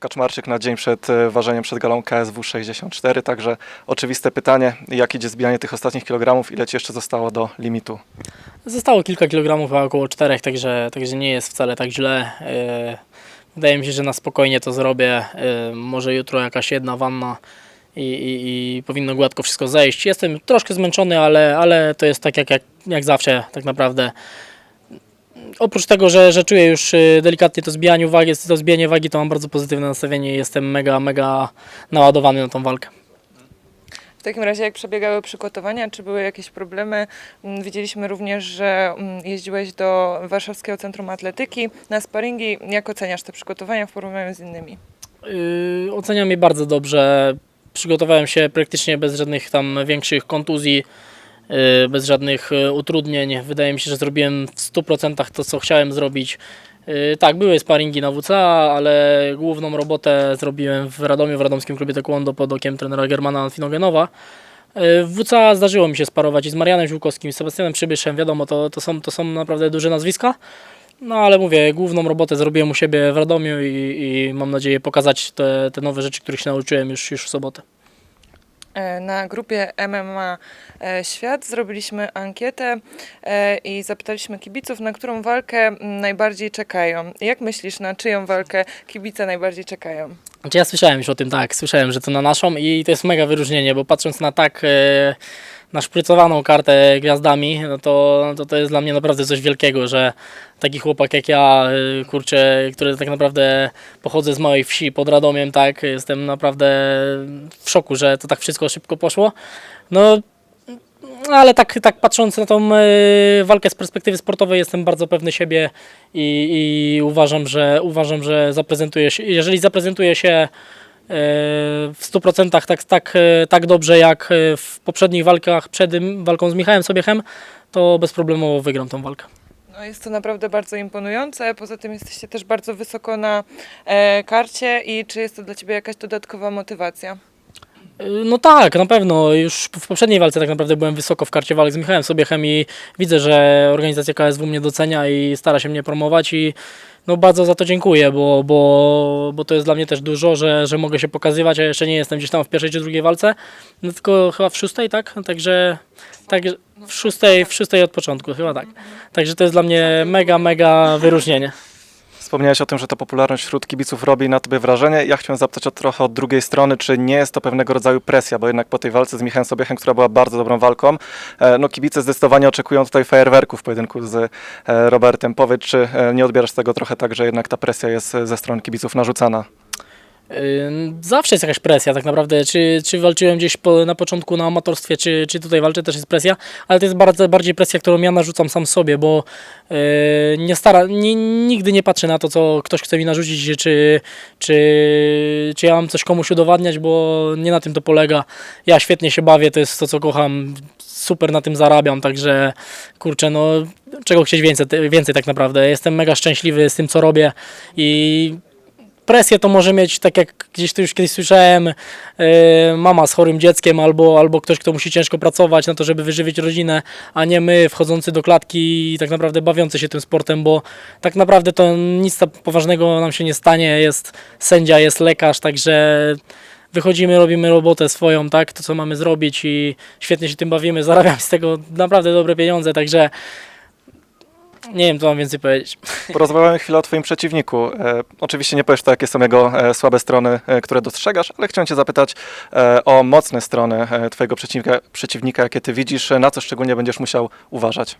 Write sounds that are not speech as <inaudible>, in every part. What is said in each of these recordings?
Kaczmarczyk na dzień przed e, ważeniem przed galą KSW 64, także oczywiste pytanie, jak idzie zbijanie tych ostatnich kilogramów, ile Ci jeszcze zostało do limitu? Zostało kilka kilogramów, a około czterech, także, także nie jest wcale tak źle. E, Wydaje mi się, że na spokojnie to zrobię. E, Może jutro jakaś jedna wanna i, i, i powinno gładko wszystko zejść. Jestem troszkę zmęczony, ale, ale to jest tak jak, jak, jak zawsze tak naprawdę. Oprócz tego, że, że czuję już e, delikatnie to zbijanie wagi, to zbijanie wagi, to mam bardzo pozytywne nastawienie i jestem mega, mega naładowany na tą walkę. W takim razie, jak przebiegały przygotowania, czy były jakieś problemy? Mm, Widzieliśmy również, że mm, jeździłeś do Warszawskiego Centrum Atletyki na sparingi. Jak oceniasz te przygotowania w porównaniu z innymi? Yy, oceniam je bardzo dobrze. Przygotowałem się praktycznie bez żadnych tam większych kontuzji, bez żadnych yy, utrudnień. Wydaje mi się, że zrobiłem w 100% to, co chciałem zrobić. Yy, Tak, były sparingi na WCA, ale główną robotę zrobiłem w Radomiu, w Radomskim Klubie Taekwondo pod okiem trenera Germana Anfinogenowa. W WCA zdarzyło mi się sparować i z Marianem Ziółkowskim, i z Sebastianem Przybyszem, wiadomo, to, to, są, to są naprawdę duże nazwiska. No ale mówię, główną robotę zrobiłem u siebie w Radomiu i, i mam nadzieję pokazać te, te nowe rzeczy, których się nauczyłem już, już w sobotę. E, Na grupie MMA e, Świat zrobiliśmy ankietę e, i zapytaliśmy kibiców, na którą walkę najbardziej czekają. Jak myślisz, na czyją walkę kibice najbardziej czekają? Znaczy ja słyszałem już o tym, tak, słyszałem, że to na naszą i to jest mega wyróżnienie, bo patrząc na tak naszprycowaną kartę gwiazdami, no to, to to jest dla mnie naprawdę coś wielkiego, że taki chłopak jak ja, e, kurczę, który tak naprawdę pochodzę z małej wsi pod Radomiem, tak, jestem naprawdę w szoku, że to tak wszystko szybko poszło. No no, ale tak, tak patrząc na tą e, walkę z perspektywy sportowej jestem bardzo pewny siebie i, i uważam, że uważam, że zaprezentuję się, jeżeli zaprezentuję się w 100% tak, tak, e, tak dobrze jak e, w poprzednich walkach przed walką z Michałem Sobiechem, to bezproblemowo wygram tą walkę. No jest to naprawdę bardzo imponujące. Poza tym jesteście też bardzo wysoko na e, karcie i czy jest to dla Ciebie jakaś dodatkowa motywacja? No tak, na pewno. Już w poprzedniej walce tak naprawdę byłem wysoko w karcie walk z Michałem Sobiechem i widzę, że organizacja KSW mnie docenia i stara się mnie promować i no bardzo za to dziękuję, bo, bo, bo to jest dla mnie też dużo, że, że mogę się pokazywać, a jeszcze nie jestem gdzieś tam w pierwszej czy drugiej walce, no tylko chyba w szóstej, tak? Także tak, w szóstej, w szóstej od początku, chyba tak. Także to jest dla mnie mega, mega wyróżnienie. Wspomniałeś o tym, że ta popularność wśród kibiców robi na Tobie wrażenie. Ja chciałem zapytać o trochę od drugiej strony, czy nie jest to pewnego rodzaju presja, bo jednak po tej walce z Michałem Sobiechem, która była bardzo dobrą walką, e, no kibice zdecydowanie oczekują tutaj fajerwerków w pojedynku z e, Robertem. Powiedz, czy e, nie odbierasz tego trochę tak, że jednak ta presja jest ze strony kibiców narzucana? Zawsze jest jakaś presja tak naprawdę, czy, czy walczyłem gdzieś po, na początku na amatorstwie, czy, czy tutaj walczę, też jest presja, ale to jest bardzo, bardziej presja, którą ja narzucam sam sobie, bo yy, nie stara, nie, nigdy nie patrzę na to, co ktoś chce mi narzucić, czy, czy, czy ja mam coś komuś udowadniać, bo nie na tym to polega. Ja świetnie się bawię, to jest to, co kocham, super na tym zarabiam, także kurczę, no czego chcieć więcej, więcej tak naprawdę. Jestem mega szczęśliwy z tym, co robię i presję to może mieć, tak jak gdzieś tu już kiedyś słyszałem, yy, mama z chorym dzieckiem albo, albo ktoś, kto musi ciężko pracować na to, żeby wyżywić rodzinę, a nie my wchodzący do klatki i tak naprawdę bawiący się tym sportem, bo tak naprawdę to nic poważnego nam się nie stanie, jest sędzia, jest lekarz, także wychodzimy, robimy robotę swoją, tak, to co mamy zrobić i świetnie się tym bawimy, zarabiam z tego naprawdę dobre pieniądze, także nie wiem, co mam więcej powiedzieć. <laughs> Porozmawiamy chwilę o Twoim przeciwniku. E, oczywiście nie powiesz to, jakie są jego e, słabe strony, e, które dostrzegasz, ale chciałem Cię zapytać e, o mocne strony e, Twojego przeciwnika, przeciwnika, jakie Ty widzisz, e, na co szczególnie będziesz musiał uważać.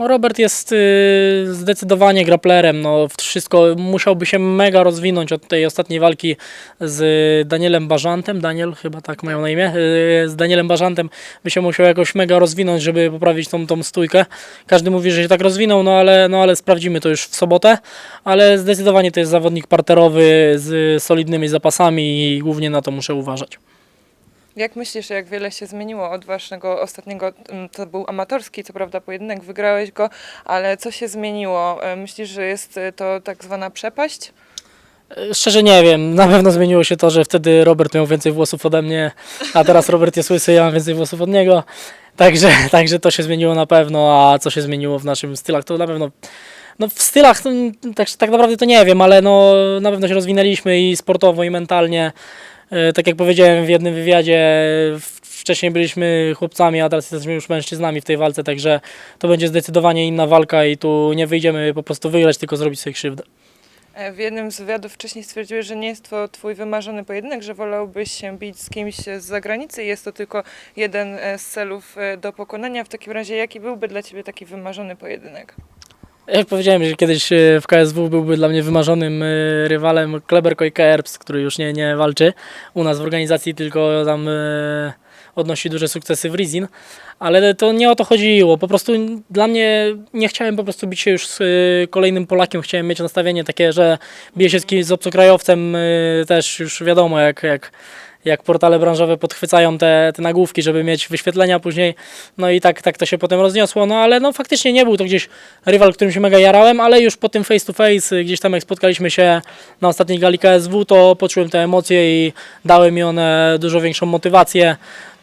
No Robert jest y, zdecydowanie graplerem. No, wszystko musiałby się mega rozwinąć od tej ostatniej walki z Danielem Barzantem. Daniel chyba tak mają na imię. Y, z Danielem Barzantem by się musiał jakoś mega rozwinąć, żeby poprawić tą, tą stójkę. Każdy mówi, że się tak rozwinął, no ale, no ale sprawdzimy to już w sobotę. Ale zdecydowanie to jest zawodnik parterowy z solidnymi zapasami i głównie na to muszę uważać. Jak myślisz, jak wiele się zmieniło od waszego ostatniego, mm, to był amatorski, co prawda pojedynek, wygrałeś go, ale co się zmieniło? E, Myślisz, że jest e, to tak zwana przepaść? Szczerze nie wiem, na pewno zmieniło się to, że wtedy Robert miał więcej włosów ode mnie, a teraz Robert jest łysy, ja mam więcej włosów od niego. Także, <laughs> także to się zmieniło na pewno, a co się zmieniło w naszym stylach, to na pewno No w stylach tak, tak naprawdę to nie wiem, ale no na pewno się rozwinęliśmy i sportowo, i mentalnie. E, Tak jak powiedziałem w jednym wywiadzie, wcześniej byliśmy chłopcami, a teraz jesteśmy już mężczyznami w tej walce, także to będzie zdecydowanie inna walka i tu nie wyjdziemy po prostu wygrać, tylko zrobić sobie krzywdę. E, W jednym z wywiadów wcześniej stwierdziłeś, że nie jest to twój wymarzony pojedynek, że wolałbyś się bić z kimś z zagranicy i jest to tylko jeden e, z celów do pokonania. W takim razie jaki byłby dla ciebie taki wymarzony pojedynek? Jak powiedziałem, że kiedyś e, w KSW byłby dla mnie wymarzonym e, rywalem Kleber Kojkerbs, który już nie, nie walczy u nas w organizacji, tylko tam e, odnosi duże sukcesy w Rizin. Ale to nie o to chodziło. Po prostu dla mnie nie chciałem po prostu bić się już z kolejnym Polakiem. Chciałem mieć nastawienie takie, że biję się z z obcokrajowcem. Też już wiadomo, jak, jak, jak portale branżowe podchwycają te, te nagłówki, żeby mieć wyświetlenia później. No i tak, tak to się potem rozniosło. No ale no faktycznie nie był to gdzieś rywal, którym się mega jarałem, ale już po tym face to face, gdzieś tam jak spotkaliśmy się na ostatniej gali KSW, to poczułem te emocje i dały mi one dużo większą motywację.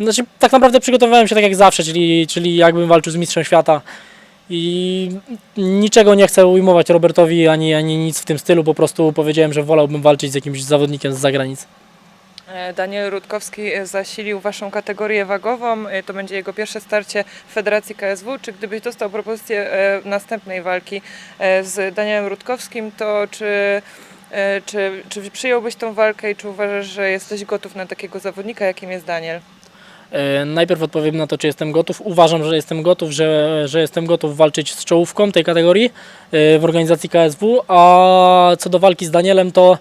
Znaczy, tak naprawdę przygotowywałem się tak jak zawsze, czyli, czyli jakbym walczył z mistrzem świata. I niczego nie chcę ujmować Robertowi ani, ani nic w tym stylu, po prostu powiedziałem, że wolałbym walczyć z jakimś zawodnikiem z zagranicy. E, Daniel Rutkowski e, zasilił waszą kategorię wagową. E, To będzie jego pierwsze starcie w Federacji KSW. Czy gdybyś dostał propozycję następnej walki z Danielem Rutkowskim, to czy, czy, czy przyjąłbyś tą walkę i czy uważasz, że jesteś gotów na takiego zawodnika, jakim jest Daniel? Najpierw odpowiem na to, czy jestem gotów. Uważam, że jestem gotów, że, że jestem gotów walczyć z czołówką tej kategorii w organizacji KSW. A co do walki z Danielem, to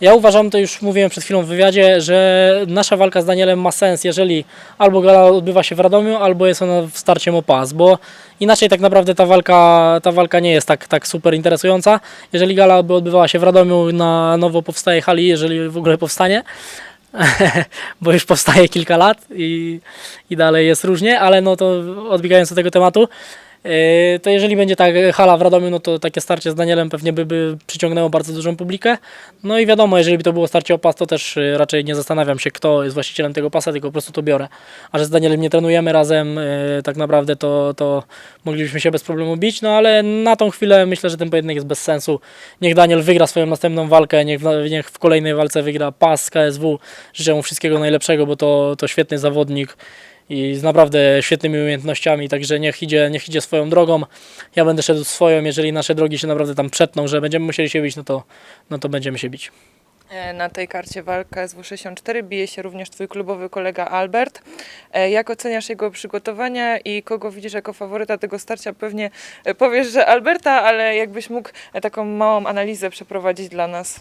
ja uważam, to już mówiłem przed chwilą w wywiadzie, że nasza walka z Danielem ma sens, jeżeli albo gala odbywa się w Radomiu, albo jest ona w starciem o pas, bo inaczej tak naprawdę ta walka, ta walka nie jest tak, tak super interesująca. Jeżeli gala by odbywała się w Radomiu na nowo powstaje hali, jeżeli w ogóle powstanie, <laughs> bo już powstaje kilka lat i, i dalej jest różnie, ale no to odbiegając od tego tematu, to jeżeli będzie tak hala w Radomiu, no to takie starcie z Danielem pewnie by, by przyciągnęło bardzo dużą publikę. No i wiadomo, jeżeli by to było starcie o pas, to też yy, raczej nie zastanawiam się, kto jest właścicielem tego pasa, tylko po prostu to biorę. A że z Danielem nie trenujemy razem, yy, tak naprawdę to, to moglibyśmy się bez problemu bić, no ale na tą chwilę myślę, że ten pojedynek jest bez sensu. Niech Daniel wygra swoją następną walkę, niech, niech w kolejnej walce wygra pas KSW. Życzę mu wszystkiego najlepszego, bo to, to świetny zawodnik i z naprawdę świetnymi umiejętnościami, także niech idzie, niech idzie swoją drogą. Ja będę szedł swoją, jeżeli nasze drogi się naprawdę tam przetną, że będziemy musieli się bić, no to, no to będziemy się bić. E, Na tej karcie walka z W64 bije się również twój klubowy kolega Albert. E, Jak oceniasz jego przygotowania i kogo widzisz jako faworyta tego starcia? Pewnie e, powiesz, że Alberta, ale jakbyś mógł taką małą analizę przeprowadzić dla nas.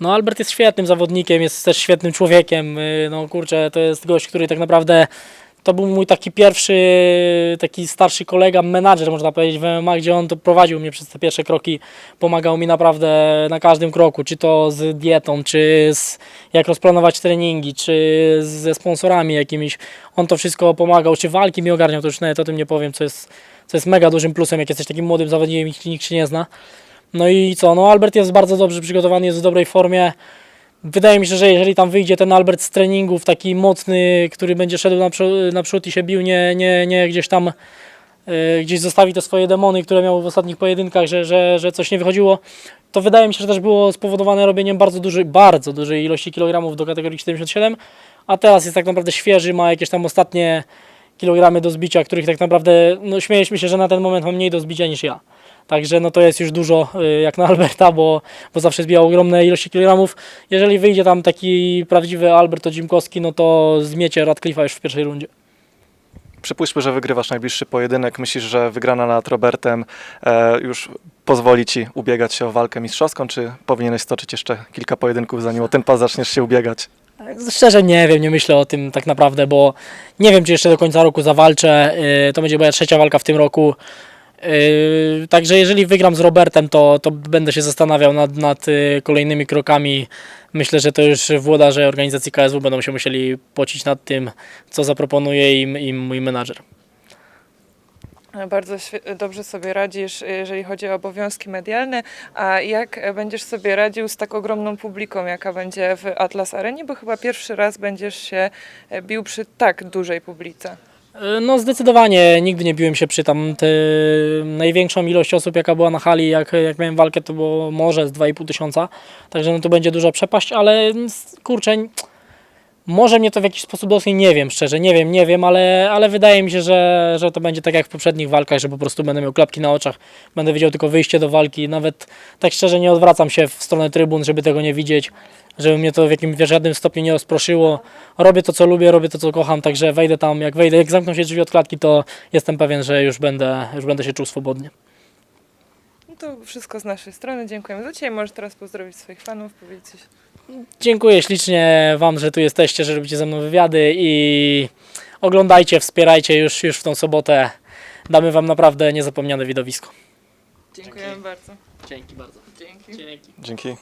No Albert jest świetnym zawodnikiem, jest też świetnym człowiekiem. No kurczę, to jest gość, który tak naprawdę to był mój taki pierwszy, taki starszy kolega, menadżer można powiedzieć w MMA, gdzie on prowadził mnie przez te pierwsze kroki, pomagał mi naprawdę na każdym kroku, czy to z dietą, czy z jak rozplanować treningi, czy ze sponsorami jakimiś. On to wszystko pomagał, czy walki mi ogarniał, to już nawet o tym nie powiem, co jest, co jest mega dużym plusem, jak jesteś takim młodym zawodnikiem i nikt się nie zna. No i co? No Albert jest bardzo dobrze przygotowany, jest w dobrej formie. Wydaje mi się, że jeżeli tam wyjdzie ten Albert z treningów, taki mocny, który będzie szedł naprzód, i się bił, nie, nie, nie gdzieś tam y, gdzieś zostawi te swoje demony, które miał w ostatnich pojedynkach, że, że, że coś nie wychodziło, to wydaje mi się, że też było spowodowane robieniem bardzo dużej, bardzo dużej ilości kilogramów do kategorii 77, a teraz jest tak naprawdę świeży, ma jakieś tam ostatnie kilogramy do zbicia, których tak naprawdę, no śmieliśmy się, że na ten moment ma mniej do zbicia niż ja. Także no to jest już dużo y, jak na <laughs> Alberta, bo, bo zawsze zbijał ogromne ilości kilogramów. Jeżeli wyjdzie tam taki prawdziwy Albert Odzimkowski, no to zmiecie Radcliffe'a już w pierwszej rundzie. Przypuśćmy, że wygrywasz najbliższy pojedynek. Myślisz, że wygrana nad Robertem e, już pozwoli ci ubiegać się o walkę mistrzowską, czy powinieneś stoczyć jeszcze kilka pojedynków, zanim o ten pas zaczniesz się ubiegać? Szczerze nie wiem, nie myślę o tym tak naprawdę, bo nie wiem, czy jeszcze do końca roku zawalczę. Yy, To będzie moja trzecia walka w tym roku. Yy, Także jeżeli wygram z Robertem, to, to będę się zastanawiał nad, nad yy, kolejnymi krokami. Myślę, że to już włodarze organizacji KSW będą się musieli pocić nad tym, co zaproponuje im, im mój menadżer. E, Bardzo dobrze sobie radzisz, jeżeli chodzi o obowiązki medialne. A jak będziesz sobie radził z tak ogromną publiką, jaka będzie w Atlas Arenie? Bo chyba pierwszy raz będziesz się bił przy tak dużej publice. E, No zdecydowanie nigdy nie biłem się przy tam te, największą ilość osób jaka była na hali, jak, jak miałem walkę to było może z 2,5 tysiąca, także no to będzie duża przepaść, ale s- kurczę, może mnie to w jakiś sposób dotknie, nie wiem szczerze, nie wiem, nie wiem, ale, ale wydaje mi się, że, że to będzie tak jak w poprzednich walkach, że po prostu będę miał klapki na oczach, będę widział tylko wyjście do walki, nawet tak szczerze nie odwracam się w stronę trybun, żeby tego nie widzieć, żeby mnie to w jakimś w żadnym stopniu nie rozproszyło. Robię to, co lubię, robię to, co kocham, także wejdę tam, jak wejdę, jak zamkną się drzwi od klatki, to jestem pewien, że już będę, już będę się czuł swobodnie. No to wszystko z naszej strony. Dziękujemy za dzisiaj. Możesz teraz pozdrowić swoich fanów, powiedzieć coś. Dziękuję ślicznie Wam, że tu jesteście, że robicie ze mną wywiady i oglądajcie, wspierajcie już, już w tą sobotę. Damy Wam naprawdę niezapomniane widowisko. Dziękujemy bardzo. Dzięki bardzo. Dzięki. Dzięki. Dzięki.